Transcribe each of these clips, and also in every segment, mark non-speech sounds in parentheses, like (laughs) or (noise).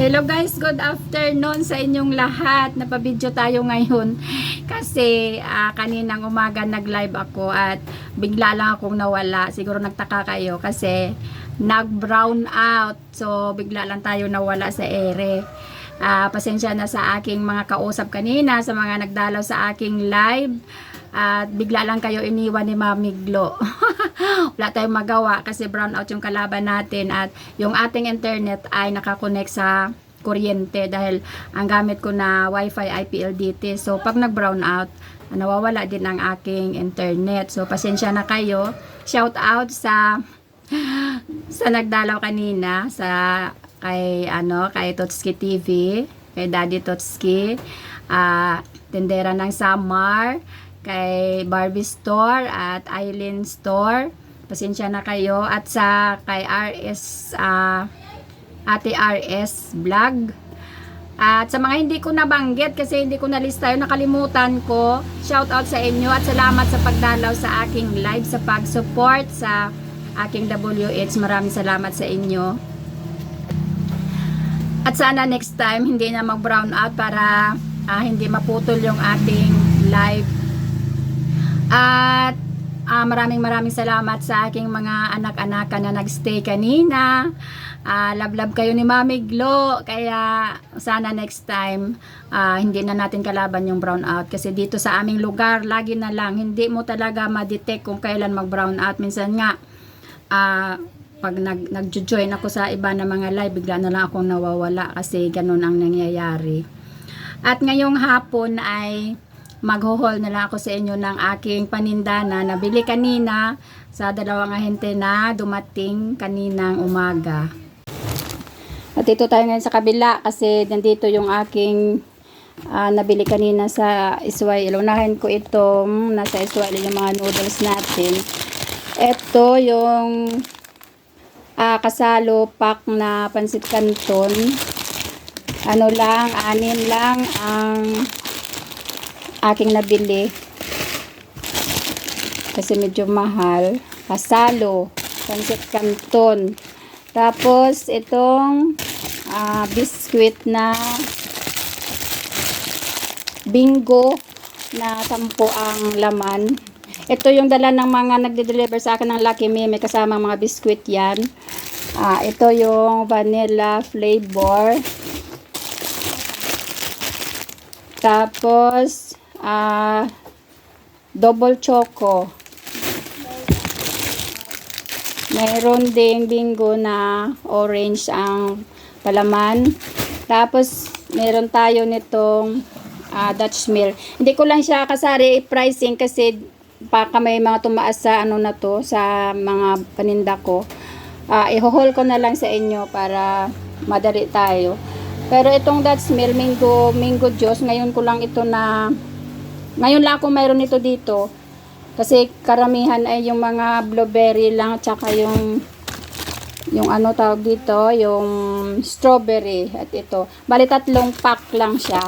Hello guys, good afternoon sa inyong lahat. Napabidyo tayo ngayon (laughs) kasi ah, kaninang umaga nag-live ako at bigla lang akong nawala. Siguro nagtaka kayo kasi nag-brown out. So bigla lang tayo nawala sa ere. Ah, pasensya na sa aking mga kausap kanina, sa mga nagdalaw sa aking live. At bigla lang kayo iniwan ni Mami Glo. (laughs) Wala tayong magawa kasi brown out yung kalaban natin at yung ating internet ay nakakonect sa kuryente dahil ang gamit ko na wifi ay PLDT. So pag nag-brown out, nawawala din ang aking internet. So pasensya na kayo. Shout out sa (laughs) sa nagdalaw kanina sa kay ano kay Totski TV, kay Daddy Totski, ah tendera ng Samar, kay Barbie Store at Eileen Store. Pasensya na kayo at sa kay RS ah, Ate RS Vlog. At sa mga hindi ko nabanggit kasi hindi ko nalista yun, nakalimutan ko. Shout out sa inyo at salamat sa pagdalaw sa aking live, sa pag-support sa aking WH. Maraming salamat sa inyo. At sana next time hindi na mag-brown out para ah, hindi maputol yung ating live. At ah, maraming maraming salamat sa aking mga anak-anakan na nagstay kanina. Ah, love love kayo ni Mami Glo. Kaya sana next time ah, hindi na natin kalaban yung brown out kasi dito sa aming lugar lagi na lang hindi mo talaga ma-detect kung kailan mag-brown out. Minsan nga ah, pag nag nagjo-join ako sa iba na mga live bigla na lang akong nawawala kasi ganun ang nangyayari. At ngayong hapon ay magho-haul na lang ako sa inyo ng aking paninda na nabili kanina sa dalawang ahente na dumating kaninang umaga. At ito tayo ngayon sa kabila kasi nandito yung aking ah, nabili kanina sa Iswail. Unahin ko itong nasa Iswail yung mga noodles natin. Ito yung ah, kasalo pack na pansit canton. Ano lang, anin lang ang aking nabili. Kasi medyo mahal. Kasalo, pansit canton. Tapos itong ah, biscuit na bingo na sampo ang laman. Ito yung dala ng mga nagde-deliver sa akin ng Lucky Me. May kasamang mga biscuit yan. Ah, ito yung vanilla flavor. Tapos, ah, double choco. Mayroon ding bingo na orange ang palaman. Tapos, meron tayo nitong ah, Dutch Mill. Hindi ko lang siya kasari pricing kasi baka may mga tumaas sa ano na to, sa mga paninda ko. Ah, i-haul ko na lang sa inyo para madali tayo. Pero itong Dutch Mill, Mingo, Mingo Juice, ngayon ko lang ito na, ngayon lang ako mayroon nito dito. Kasi karamihan ay yung mga blueberry lang, tsaka yung, yung ano tawag dito, yung strawberry at ito. Bali tatlong pack lang siya.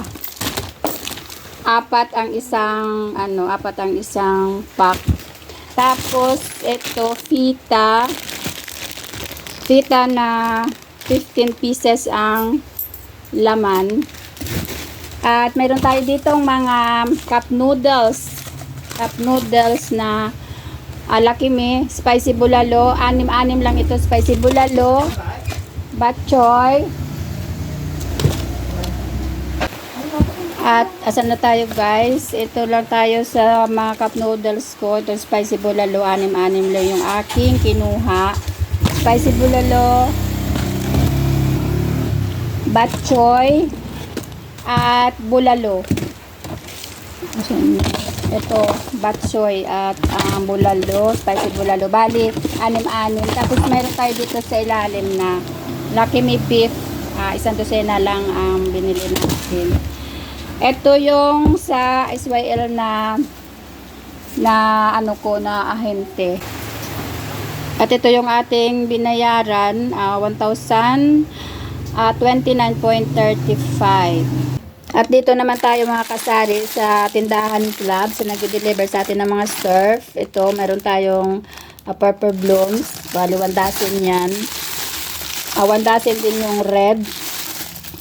Apat ang isang, ano, apat ang isang pack. Tapos, ito, fita. Fita na 15 pieces ang laman. At mayroon tayo ditong mga cup noodles. Cup noodles na uh, Me, spicy bulalo. Anim-anim lang ito, spicy bulalo. Bok choy. At asan na tayo guys? Ito lang tayo sa mga cup noodles ko. Ito spicy bulalo. Anim-anim lang yung aking kinuha. Spicy bulalo. Bok choy. At bulalo. Ito, choy at ang bulalo. Spicy bulalo. Bali, anim-anim. Tapos mayroon tayo dito sa ilalim na Lucky Me Beef. Ah, isang dosena lang ang binili natin. Ito yung sa SYL na na ano ko na ahente. At ito yung ating binayaran, 1,000 ah, 29.35. At dito naman tayo mga kasari sa tindahan club sa nag-deliver sa atin ng mga surf. Ito, meron tayong ah, purple blooms. Bali, 1 dozen yan. Ah, 1 dozen din yung red.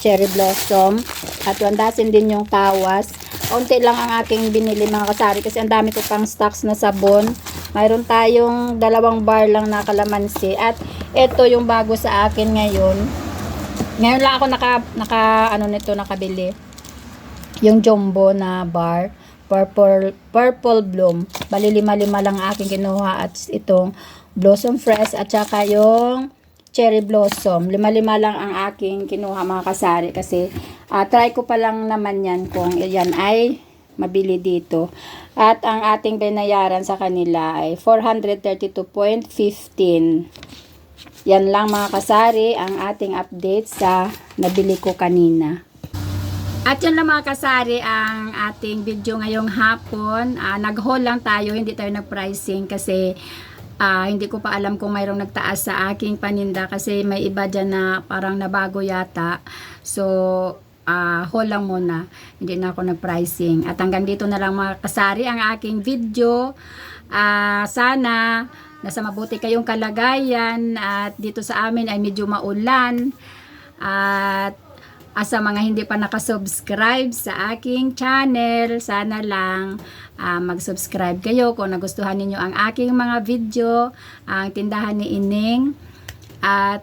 cherry blossom. At one dozen din yung tawas. Konti lang ang aking binili mga kasari kasi ang dami ko pang stocks na sabon. Mayroon tayong dalawang bar lang na kalamansi. At ito yung bago sa akin ngayon. Ngayon lang ako naka, naka ano nito nakabili. Yung jumbo na bar. Purple, purple bloom. Bali lima-lima lang ang aking kinuha at itong blossom fresh at saka yung cherry blossom. Lima-lima lang ang aking kinuha mga kasari kasi ah, try ko pa lang naman yan kung yan ay mabili dito. At ang ating binayaran sa kanila ay 432.15. Yan lang mga kasari ang ating update sa nabili ko kanina. At yun lang mga kasari ang ating video ngayong hapon. Ah, nag-haul lang tayo, hindi tayo nag-pricing kasi ah, hindi ko pa alam kung mayroong nagtaas sa aking paninda kasi may iba dyan na parang nabago yata. So, ah haul lang muna. Hindi na ako nag-pricing. At hanggang dito na lang mga kasari ang aking video. Ah, sana nasa mabuti kayong kalagayan at dito sa amin ay medyo maulan. At Ah, sa mga hindi pa nakasubscribe sa aking channel, sana lang ah, mag-subscribe kayo kung nagustuhan ninyo ang aking mga video, ang tindahan ni Ining. At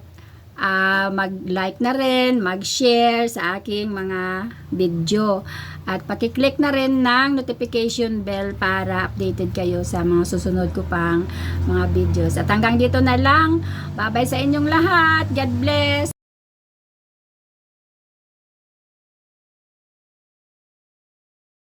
ah, mag-like na rin, mag-share sa aking mga video. At pakiclick na rin ng notification bell para updated kayo sa mga susunod ko pang mga videos. At hanggang dito na lang. Bye-bye sa inyong lahat. God bless.